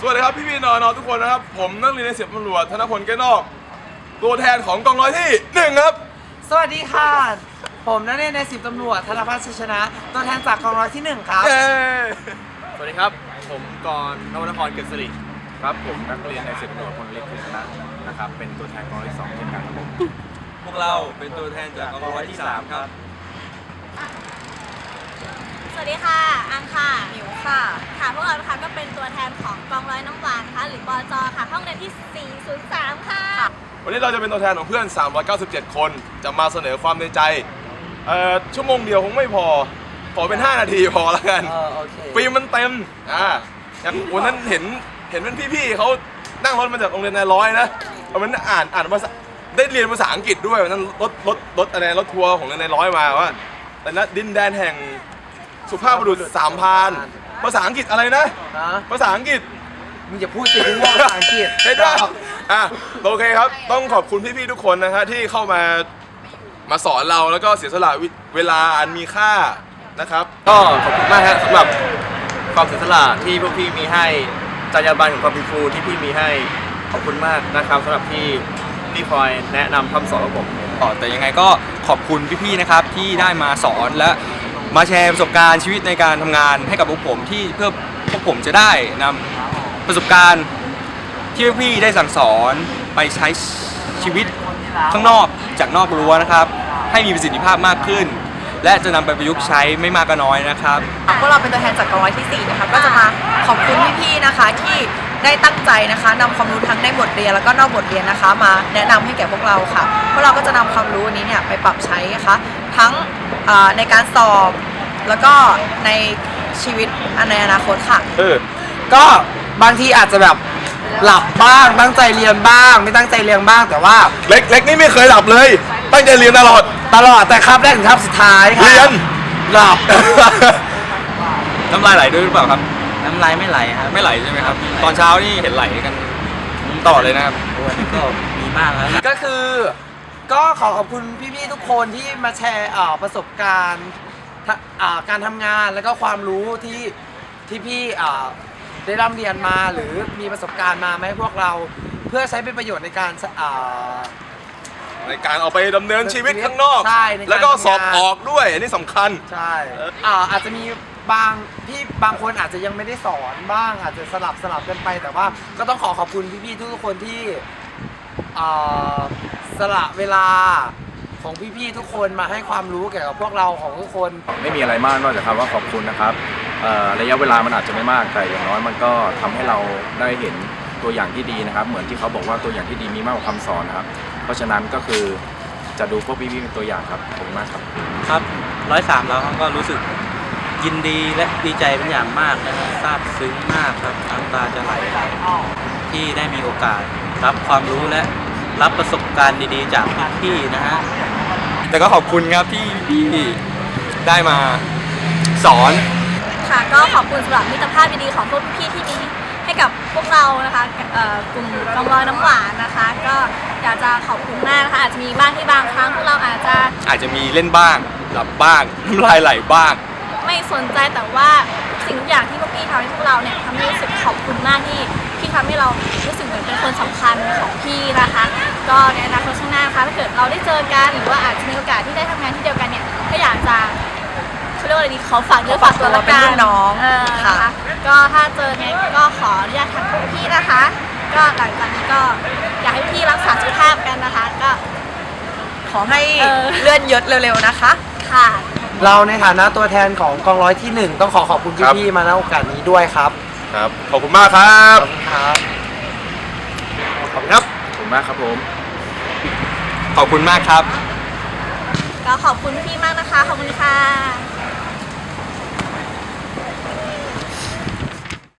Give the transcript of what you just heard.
สวัสดีครับพี่พี่ๆน้องๆทุกคนนะครับ ผมนักเรียนในเสียบตำรวจธนพลแก้วนอก ตัวแทนของกองร้อยที่หนึ่งครับ สวัสดีค่ะ ผมนักเรียนในสิบตำรวจธนพัฒน์ชัยชนะ ตัวแทนจากกองร้อยที่หนึ่งครับ เย้สวัสดีครับ ผมกรณ์นวนครเกิดสิริครับผมนักเรียนในสิบตำรวจพลเล็กคณะนะครับ เป็นตัวแทนกองร้อยสองเช่นกันครับผมพวกเราเป็นตัวแทนจากกองร้อยที่3ครับ สวัสดีค่ะ อังค่ะหมิว ค่ะ ค่ะพวกเรานะคะก็เป็นตัวแทนของกองร้อยน้ำหวานนะคะหรือปอจค่ะ ห้องเรียนที่ 403 ค่ะ วันนี้เราจะเป็นตัวแทนของเพื่อน 397 คน จะมาเสนอความในใจ เอ่อ ชั่วโมงเดียวคงไม่พอ ขอเป็น 5 นาทีพอแล้วกันเออโอเคฟิล์มมันเต็ม อ่า อย่างวันนั้นเห็น เห็นเป็นพี่ๆเขานั่งรถมาจากโรงเรียนนายร้อยนะวันนั้นอ่าน อ่านภาษา ได้เรียนภาษาอังกฤษด้วยวันนั้นรถ รถ รถอะไร รถทัวร์ของโรงเรียนนายร้อยมาว่า แต่นะดินแดนแห่งสุภาพบุรุษสามพราน ภาษาอังกฤษอะไรนะ ฮะภาษาอังกฤษ มึงอย่าพูดสิมึงว่าภาษาอังกฤษเห็นไหมอะโอเคครับ ต้องขอบคุณพี่ๆทุกคนนะฮะที่เข้ามามาสอนเราแล้วก็เสียสละวิเวลาอันมีค่านะครับ ก็ขอบคุณมากฮะสำหรับความเสียสละที่พวกพี่มีให้จรรยาบรรณของความเป็นครูที่พี่มีให้ขอบคุณมากนะครับสำหรับที่ที่คอยแนะนำคำสอนของผม ต่อแต่ยังไงก็ขอบคุณพี่ๆนะครับที่ได้มาสอนและ มาแชร์ประสบการณ์ชีวิตในการทำงานให้กับพวกผมที่เพื่อพวกผมจะได้นำประสบการณ์ที่พี่ๆได้สั่งสอนไปใช้ชีวิตข้างนอกจากนอกรั้วนะครับ ให้มีประสิทธิภาพมากขึ้น และจะนำไปประยุกต์ใช้ไม่มากก็น้อยนะครับ พวกเราเป็นตัวแทนจากกองร้อยที่ 4 นะคะ ก็จะมาขอบคุณพี่ๆนะคะที่ ได้ตั้งใจนะคะนำความรู้ทั้งในบทเรียนแล้วก็นอกบทเรียนนะคะ มาแนะนำให้แก่พวกเราค่ะพวกเราก็จะนำความรู้นี้เนี่ยไปปรับใช้นะคะทั้งเอ่อในการสอบแล้วก็ในชีวิตในอนาคตค่ะ เออ ก็บางทีอาจจะแบบหลับบ้าง ตั้งใจเรียนบ้าง ไม่ตั้งใจเรียนบ้าง แต่ว่า เล็กเล็กนี่ไม่เคยหลับเลย ตั้งใจเรียนตลอด ตลอดแต่ครับแรกถึงครับสุดท้ายค่ะเรียน หลับ น้ำลายไหลด้วยหรือเปล่าครับ น้ำลายไม่ไหลครับไม่ไหลใช่ไหมครับ ตอนเช้านี่เห็นไหลกันตลอดเลยนะครับ ก็มีบ้างแล้วก็คือก็ขอขอบคุณพี่ๆทุกคนที่มาแชร์อ่าประสบการณ์ทะอ่าการทำงานแล้วก็ความรู้ที่ที่พี่อ่าได้ร่ำเรียนมาหรือมีประสบการณ์มาไหมาให้พวกเราเพื่อใช้เป็นประโยชน์ในการอ่า ในการออกไปดำเนินชีวิตข้างนอก ใช่ในการแล้วก็สอบทำงาน ออกด้วยอันนี้สำคัญ ใช่อ่าอาจจะมี บางพี่บางคนอาจจะยังไม่ได้สอนบ้างอาจจะสลับสลับกันไปแต่ว่าก็ต้องขอขอบคุณพี่ๆทุกๆคนที่อ่าสละเวลาของพี่ๆทุกคนมาให้ความรู้เกี่ยวกับพวกเราของทุกคน ไม่มีอะไรมากนอกจากคำว่าขอบคุณนะครับเอ่อระยะเวลามันอาจจะไม่มากแต่อย่างน้อยมันก็ทำให้เราได้เห็นตัวอย่างที่ดีนะครับ เหมือนที่เขาบอกว่าตัวอย่างที่ดีมีมากกว่าคำสอนนะครับ เพราะฉะนั้นก็คือจะดูพวกพี่ๆเป็นตัวอย่างครับขอบคุณมากครับ ครับร้อยสามแล้วก็รู้สึก ยินดีและดีใจเป็นอย่างมากนะครับซาบซึ้งมากครับน้ำตาจะไหลที่ได้มีโอกาสรับความรู้และรับประสบการณ์ดีๆ จากพี่ๆนะฮะแต่ก็ขอบคุณครับที่พี่ได้มาสอน ค่ะก็ขอบคุณสำหรับมิตรภาพดีๆของพวกพี่ๆที่มีให้กับพวกเรานะคะเอ่อกลุ่มกองร้อยน้ำหวานนะคะ ก็อยากจะขอบคุณมากนะคะอาจจะมีบ้างที่บางครั้งพวกเราอาจจะอาจจะมีเล่นบ้าง หลับบ้างน้ำลายไหลบ้าง ไม่สนใจแต่ว่าสิ่งทุกอย่างที่พวกพี่ทำให้พวกเราเนี่ยทำให้รู้สึกขอบคุณมากที่พี่ทำให้เรารู้สึกเหมือนเป็นคนสำคัญของพี่นะคะ ก็ในอนาคตข้างหน้านะคะถ้าเกิดเราได้เจอกันหรือว่าอาจจะมีโอกาสที่ได้ทำงานที่เดียวกันเนี่ยก็อยากจะเขาเรียกว่าอะไรดีขอฝากเนื้อฝากตัวละเป็นกัรุ่นนน้องเออค่ะนะคะก็ถ้าเจอเนี่ยก็ขออนุญาตทักพวกพี่นะคะ ก็หลังจากนี้ก็อยากให้พี่รักษาสุขภาพกันนะคะก็ ขอให้เออ เลื่อนยศเร็วๆนะคะ ค่ะ เราในฐานะตัวแทนของกองร้อยที่หนึ่งต้องขอขอบคุณครับ พี่ๆมาณโอกาสนี้ด้วยครับครับ ขอบคุณมากครับครับขอบคุณครับ ขอบคุณมากครับผม ขอบคุณมากครับ ก็ขอบคุณพี่มากนะคะ ขอบคุณค่ะ